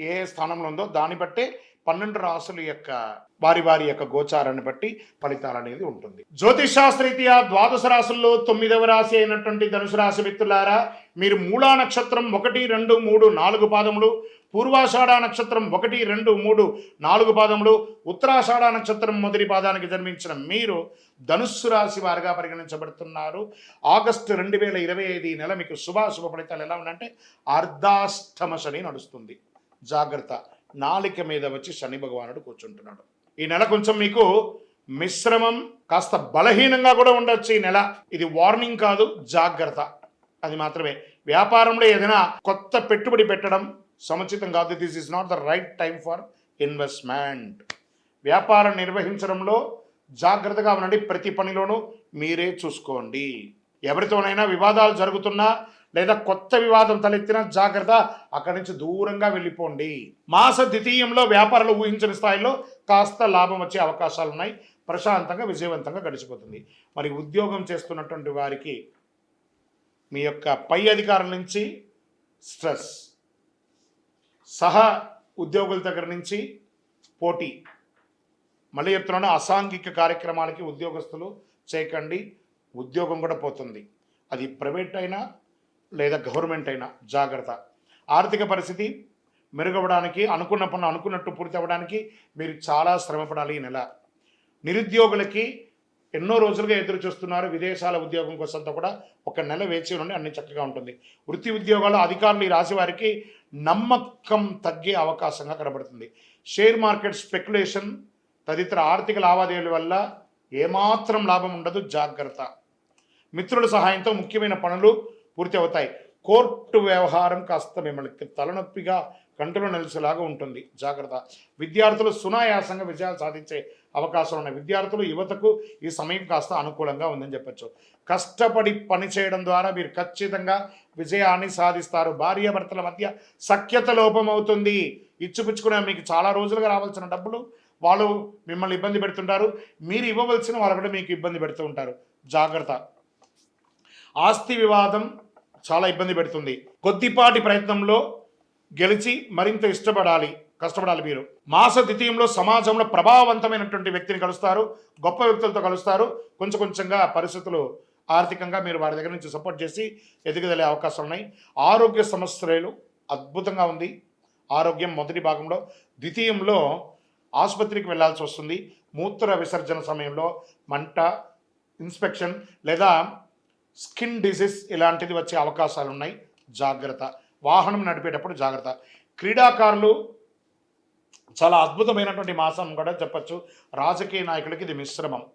ఏ స్థానంలో ఉందో దాన్ని బట్టే పన్నెండు రాసుల యొక్క వారి వారి యొక్క గోచారాన్ని బట్టి ఫలితాలు అనేది ఉంటుంది. జ్యోతిష్ శాస్త్రరీత్యా ద్వాదశ రాశుల్లో తొమ్మిదవ రాశి అయినటువంటి ధనుసు రాశి మిత్రులారా మీరు మూలా నక్షత్రం ఒకటి రెండు మూడు నాలుగు పాదములు పూర్వాషాఢ నక్షత్రం ఒకటి రెండు మూడు నాలుగు పాదములు ఉత్తరాషాఢ నక్షత్రం మొదటి పాదానికి జన్మించిన మీరు ధనుస్సు రాశి వారిగా పరిగణించబడుతున్నారు. ఆగస్టు రెండు వేల ఇరవై ఐదు నెల మీకు శుభాశుభ ఫలితాలు ఎలా ఉందంటే అర్ధాష్టమ శని నడుస్తుంది. జాగ్రత్త. నాలిక మీద వచ్చి శని భగవానుడు కూర్చుంటున్నాడు. ఈ నెల కొంచెం మీకు మిశ్రమం కాస్త బలహీనంగా కూడా ఉండొచ్చు ఈ నెల. ఇది వార్నింగ్ కాదు జాగ్రత్త. అది మాత్రమే. వ్యాపారంలో ఏదైనా కొత్త పెట్టుబడి పెట్టడం సముచితం కాదు. This is not the right time for investment వ్యాపారం నిర్వహించడంలో జాగ్రత్తగా ఉండండి. ప్రతి పనిలోనూ మీరే చూసుకోండి. ఎవరితోనైనా వివాదాలు జరుగుతున్నా లేదా కొత్త వివాదం తలెత్తినా జాగ్రత్త అక్కడి నుంచి దూరంగా వెళ్ళిపోండి. మాస ద్వితీయంలో వ్యాపారాలు ఊహించిన స్థాయిలో కాస్త లాభం వచ్చే అవకాశాలు ఉన్నాయి. ప్రశాంతంగా విజయవంతంగా గడిచిపోతుంది. మరి ఉద్యోగం చేస్తున్నటువంటి వారికి మీ యొక్క పై అధికారుల నుంచి స్ట్రెస్ సహా ఉద్యోగుల దగ్గర నుంచి పోటీ మళ్ళీ చెప్తున్నాను అసాంఘిక కార్యక్రమాలకి ఉద్యోగస్తులు చేయకండి ఉద్యోగం కూడా పోతుంది. అది ప్రైవేట్ అయినా లేదా గవర్నమెంట్ అయినా జాగ్రత్త. ఆర్థిక పరిస్థితి మెరుగవడానికి అనుకున్న పనులు అనుకున్నట్టు పూర్తి అవ్వడానికి మీరు చాలా శ్రమపడాలి ఈ నెల. నిరుద్యోగులకి ఎన్నో రోజులుగా ఎదురు చూస్తున్నారు విదేశాల ఉద్యోగం కోసంతో కూడా ఒక నెల వేచి ఉండి అన్ని చక్కగా ఉంటుంది. వృత్తి ఉద్యోగాలు అధికారులు ఈ రాశి వారికి నమ్మకం తగ్గే అవకాశంగా కనబడుతుంది. షేర్ మార్కెట్ స్పెక్యులేషన్ తదితర ఆర్థిక లావాదేవీల వల్ల ఏమాత్రం లాభం ఉండదు జాగ్రత్త. మిత్రుల సహాయంతో ముఖ్యమైన పనులు పూర్తి అవుతాయి కోర్టు వ్యవహారం కాస్త మిమ్మల్ని తలనొప్పిగా కంటిలో నిలిచేలాగా ఉంటుంది. జాగ్రత్త. విద్యార్థులు సునాయాసంగా విజయాలు సాధించే అవకాశాలు ఉన్నాయి. విద్యార్థులు యువతకు ఈ సమయం కాస్త అనుకూలంగా ఉందని చెప్పచ్చు. కష్టపడి పని చేయడం ద్వారా మీరు ఖచ్చితంగా విజయాన్ని సాధిస్తారు. భార్యాభర్తల మధ్య సఖ్యత లోపం అవుతుంది ఇచ్చిపుచ్చుకునే మీకు చాలా రోజులుగా రావాల్సిన డబ్బులు వాళ్ళు మిమ్మల్ని ఇబ్బంది పెడుతుంటారు. మీరు ఇవ్వవలసిన వాళ్ళు కూడా మీకు ఇబ్బంది పెడుతూ ఉంటారు. జాగ్రత్త. ఆస్తి వివాదం చాలా ఇబ్బంది పెడుతుంది. కొద్దిపాటి ప్రయత్నంలో గెలిచి మరింత ఇష్టపడాలి కష్టపడాలి మీరు. మాస ద్వితీయంలో సమాజంలో ప్రభావవంతమైనటువంటి వ్యక్తిని కలుస్తారు గొప్ప వ్యక్తులతో కలుస్తారు. కొంచెం కొంచెంగా పరిస్థితులు ఆర్థికంగా మీరు వారి దగ్గర నుంచి సపోర్ట్ చేసి ఎదుగుదలే అవకాశాలు ఉన్నాయి. ఆరోగ్య సమస్యలు అద్భుతంగా ఉంది. ఆరోగ్యం మొదటి భాగంలో. ద్వితీయంలో ఆసుపత్రికి వెళ్ళాల్సి వస్తుంది. మూత్ర విసర్జన సమయంలో మంట ఇన్స్పెక్షన్ లేదా స్కిన్ డిసీజ్ ఇలాంటిది వచ్చే అవకాశాలు ఉన్నాయి జాగ్రత్త. వాహనం నడిపేటప్పుడు జాగ్రత్త. క్రీడాకారులు చాలా అద్భుతమైనటువంటి మాసం కూడా చెప్పచ్చు. రాజకీయ నాయకులకి ఇది మిశ్రమం.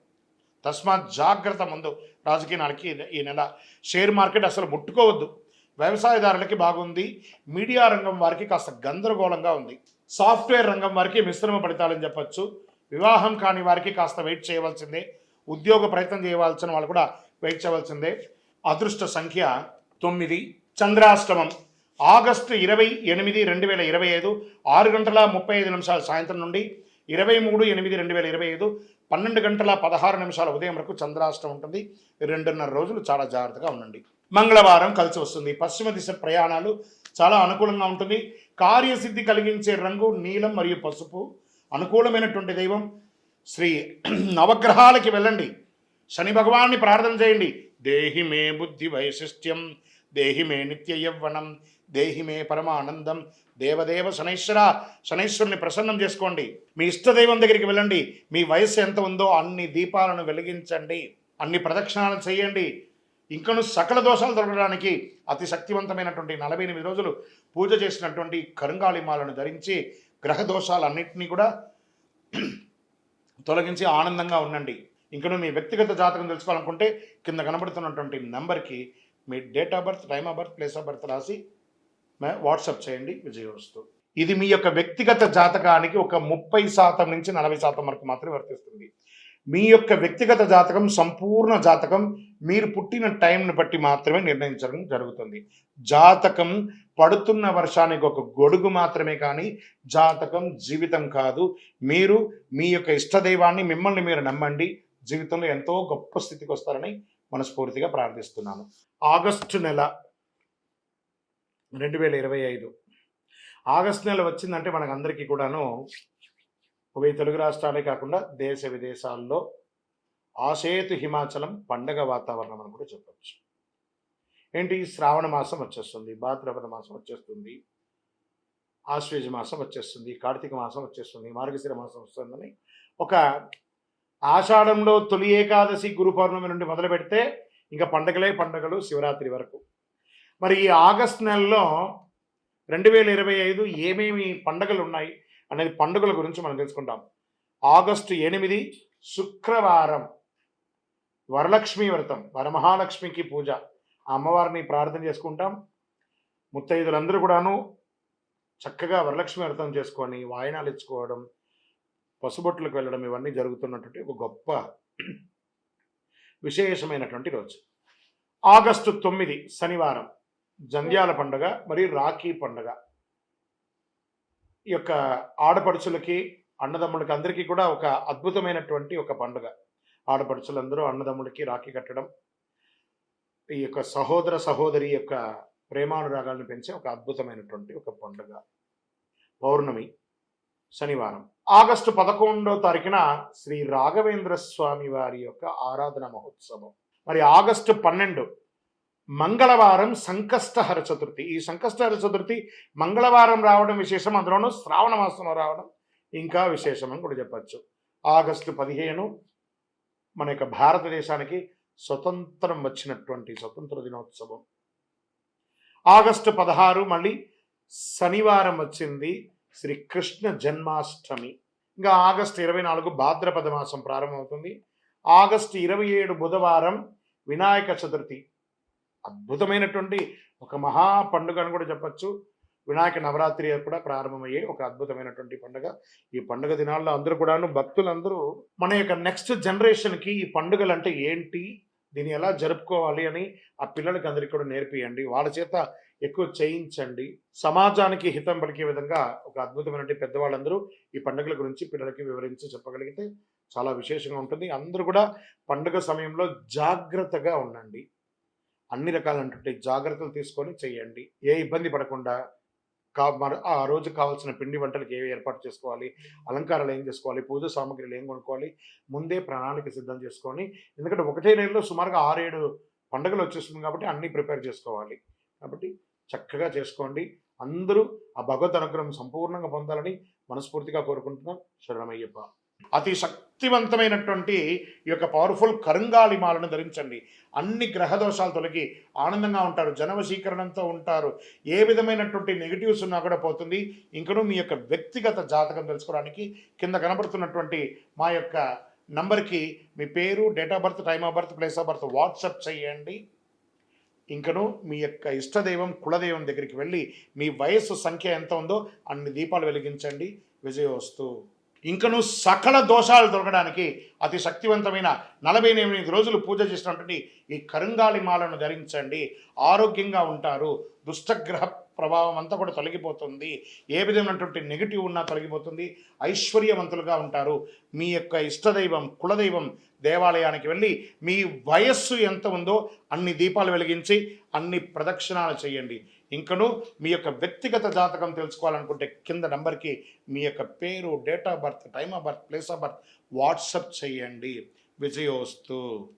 తస్మాత్ జాగ్రత్త ముందు రాజకీయ నాయకులకి ఈ నెల. షేర్ మార్కెట్ అసలు ముట్టుకోవద్దు. వ్యవసాయదారులకి బాగుంది. మీడియా రంగం వారికి కాస్త గందరగోళంగా ఉంది. సాఫ్ట్వేర్ రంగం వారికి మిశ్రమ ఫలితాలని చెప్పచ్చు. వివాహం కాని వారికి కాస్త వెయిట్ చేయవలసిందే. ఉద్యోగ ప్రయత్నం చేయవలసిన వాళ్ళు కూడా వెయిట్ చేయవలసిందే అదృష్ట సంఖ్య తొమ్మిది. చంద్రాష్టమం. ఆగస్టు ఇరవై ఎనిమిది రెండు వేల ఇరవై ఐదు. ఆరు గంటల ముప్పై ఐదు నిమిషాల సాయంత్రం నుండి ఇరవై మూడు ఎనిమిది రెండు వేల ఇరవై ఐదు. పన్నెండు గంటల పదహారు నిమిషాల ఉదయం వరకు చంద్రాష్టం ఉంటుంది. రెండున్నర రోజులు చాలా జాగ్రత్తగా ఉండండి. మంగళవారం కలిసి వస్తుంది. పశ్చిమ దిశ ప్రయాణాలు చాలా అనుకూలంగా ఉంటుంది. కార్యసిద్ధి కలిగించే రంగు నీలం మరియు పసుపు. అనుకూలమైనటువంటి దైవం. శ్రీ నవగ్రహాలకి వెళ్ళండి. శని భగవాన్ని ప్రార్థన చేయండి. దేహి మే బుద్ధి వైశిష్ట్యం దేహి మే నిత్య యవ్వనం దేహి మే పరమానందం దేవదేవ శనైశ్వర. శనైశ్వరుని ప్రసన్నం చేసుకోండి. మీ ఇష్టదైవం దగ్గరికి వెళ్ళండి. మీ వయస్సు ఎంత ఉందో అన్ని దీపాలను వెలిగించండి. అన్ని ప్రదక్షిణాలు చేయండి. ఇంకను సకల దోషాలు దొరకడానికి అతి శక్తివంతమైనటువంటి నలభై ఎనిమిది రోజులు పూజ చేసినటువంటి కరుంగాళిమాలను ధరించి గ్రహ దోషాలన్నింటినీ కూడా తొలగించి ఆనందంగా ఉండండి. ఇంకను మీ వ్యక్తిగత జాతకం తెలుసుకోవాలనుకుంటే కింద కనబడుతున్నటువంటి నెంబర్కి మీ date of birth time of birth place of birth రాసి వాట్సాప్ చేయండి విజయవస్తు ఇది మీ యొక్క వ్యక్తిగత జాతకానికి ఒక ముప్పై శాతం నుంచి నలభై శాతం వరకు మాత్రమే వర్తిస్తుంది. మీ యొక్క వ్యక్తిగత జాతకం సంపూర్ణ జాతకం మీరు పుట్టిన టైంని బట్టి మాత్రమే నిర్ణయించడం జరుగుతుంది. జాతకం పడుతున్న వర్షానికి ఒక గొడుగు మాత్రమే కానీ జాతకం జీవితం కాదు. మీరు మీ యొక్క ఇష్టదైవాన్ని మిమ్మల్ని మీరు నమ్మండి. జీవితంలో ఎంతో గొప్ప స్థితికి వస్తారని మనస్ఫూర్తిగా ప్రార్థిస్తున్నాను ఆగస్టు నెల రెండు వేల ఇరవై ఐదు. ఆగస్టు నెల వచ్చిందంటే మనకందరికీ కూడాను ఉభయ తెలుగు రాష్ట్రాలే కాకుండా దేశ విదేశాల్లో ఆసేతు హిమాచలం పండగ వాతావరణం అని కూడా చెప్పచ్చు. ఏంటి? శ్రావణ మాసం వచ్చేస్తుంది భాద్రపద మాసం వచ్చేస్తుంది ఆశ్వేజ మాసం వచ్చేస్తుంది కార్తీక మాసం వచ్చేస్తుంది మార్గశిర మాసం వస్తుందని ఒక ఆషాఢంలో తొలి ఏకాదశి గురు పౌర్ణమి నుండి మొదలు పెడితే ఇంకా పండగలే పండగలు శివరాత్రి వరకు. మరి ఈ ఆగస్ట్ నెలలో రెండు వేల ఇరవై ఐదు ఏమేమి పండగలు ఉన్నాయి అనేది పండుగల గురించి మనం తెలుసుకుంటాం. ఆగస్టు ఎనిమిది శుక్రవారం వరలక్ష్మి వ్రతం వరమహాలక్ష్మికి పూజ. అమ్మవారిని ప్రార్థన చేసుకుంటాం. ముత్తైదులందరూ కూడాను చక్కగా వరలక్ష్మి వ్రతం చేసుకొని వాయనాలు ఇచ్చుకోవడం పసుబొట్లకు వెళ్ళడం ఇవన్నీ జరుగుతున్నటువంటి ఒక గొప్ప విశేషమైనటువంటి రోజు. ఆగస్టు తొమ్మిది శనివారం జంధ్యాల పండుగ మరియు రాఖీ పండుగ. ఈ యొక్క ఆడపడుచులకి అన్నదమ్ములకి అందరికీ కూడా ఒక అద్భుతమైనటువంటి ఒక పండుగ. ఆడపడుచులందరూ అన్నదమ్ములకి రాఖీ కట్టడం ఈ యొక్క సహోదర సహోదరి యొక్క ప్రేమానురాగాలను పెంచే ఒక అద్భుతమైనటువంటి ఒక పండుగ. పౌర్ణమి శనివారం. ఆగస్టు పదకొండో తారీఖున శ్రీ రాఘవేంద్ర స్వామి వారి యొక్క ఆరాధన మహోత్సవం. మరి ఆగస్టు పన్నెండు మంగళవారం సంకష్టహర చతుర్థి. ఈ సంకష్టహర చతుర్థి మంగళవారం రావడం విశేషం అందులోనూ శ్రావణ మాసంలో రావడం ఇంకా విశేషం అని కూడా చెప్పచ్చు. ఆగస్టు పదిహేను మన యొక్క భారతదేశానికి స్వతంత్రం వచ్చినటువంటి స్వతంత్ర దినోత్సవం. ఆగస్టు పదహారు మళ్ళీ శనివారం వచ్చింది. శ్రీ కృష్ణ జన్మాష్టమి. ఇంకా ఆగస్టు ఇరవై నాలుగు భాద్రపద మాసం ప్రారంభమవుతుంది. ఆగస్టు ఇరవై ఏడు బుధవారం వినాయక చతుర్థి. అద్భుతమైనటువంటి ఒక మహా పండుగ అని కూడా చెప్పచ్చు. వినాయక నవరాత్రి కూడా ప్రారంభమయ్యే ఒక అద్భుతమైనటువంటి పండుగ. ఈ పండుగ దినాల్లో అందరూ కూడాను భక్తులందరూ మన యొక్క నెక్స్ట్ జనరేషన్కి ఈ పండుగలు అంటే ఏంటి? దీన్ని ఎలా జరుపుకోవాలి అని ఆ పిల్లలకి అందరికీ కూడా నేర్పియండి. వాళ్ళ చేత ఎక్కువ చేయించండి. సమాజానికి హితం పలికే విధంగా ఒక అద్భుతమైనటువంటి పెద్దవాళ్ళందరూ ఈ పండుగల గురించి పిల్లలకి వివరించి చెప్పగలిగితే చాలా విశేషంగా ఉంటుంది. అందరూ కూడా పండుగ సమయంలో జాగ్రత్తగా ఉండండి. అన్ని రకాలైనటువంటి జాగ్రత్తలు తీసుకొని చేయండి. ఏ ఇబ్బంది పడకుండా కా ఆ రోజు కావాల్సిన పిండి వంటలకు ఏవి ఏర్పాటు చేసుకోవాలి? అలంకారాలు ఏం చేసుకోవాలి? పూజ సామాగ్రిలు ఏం కొనుక్కోవాలి? ముందే ప్రణాళిక సిద్ధం చేసుకొని ఎందుకంటే ఒకటే నెలలో సుమారుగా ఆరేడు పండుగలు వచ్చేస్తుంది కాబట్టి అన్నీ ప్రిపేర్ చేసుకోవాలి. కాబట్టి చక్కగా చేసుకోండి. అందరూ ఆ భగవద్ అనుగ్రహం సంపూర్ణంగా పొందాలని మనస్ఫూర్తిగా కోరుకుంటున్నాం. శరణమయ్యప్ప. అతి శక్తివంతమైనటువంటి ఈ యొక్క పవర్ఫుల్ కరుంగాలి మాలను ధరించండి. అన్ని గ్రహ దోషాలు తొలగి ఆనందంగా ఉంటారు. జనవశీకరణంతో ఉంటారు. ఏ విధమైనటువంటి నెగిటివ్స్ ఉన్నా కూడా పోతుంది. ఇంకనూ మీ యొక్క వ్యక్తిగత జాతకం తెలుసుకోవడానికి కింద కనబడుతున్నటువంటి మా యొక్క నంబర్కి మీ పేరు date of birth time of birth place of birth WhatsApp చేయండి. ఇంకను మీ యొక్క ఇష్టదైవం కులదైవం దగ్గరికి వెళ్ళి మీ వయస్సు సంఖ్య ఎంత ఉందో అన్ని దీపాలు వెలిగించండి. విజయోస్తు. ఇంకను సకల దోషాలు దొరకడానికి అతి శక్తివంతమైన నలభై ఎనిమిది రోజులు పూజ చేసినటువంటి ఈ కరుంగాలి మాలను ధరించండి. ఆరోగ్యంగా ఉంటారు. దుష్టగ్రహ ప్రభావం అంతా కూడా తొలగిపోతుంది. ఏ విధమైనటువంటి నెగిటివ్ ఉన్నా తొలగిపోతుంది. ఐశ్వర్యవంతులుగా ఉంటారు. మీ యొక్క ఇష్టదైవం కులదైవం దేవాలయానికి వెళ్ళి మీ వయస్సు ఎంత ఉందో అన్ని దీపాలు వెలిగించి అన్ని ప్రదక్షిణాలు చేయండి. ఇంకను మీ యొక్క వ్యక్తిగత జాతకం తెలుసుకోవాలనుకుంటే కింద నంబర్కి మీ యొక్క పేరు date of birth time of birth place of birth WhatsApp చేయండి. విజయోస్తు.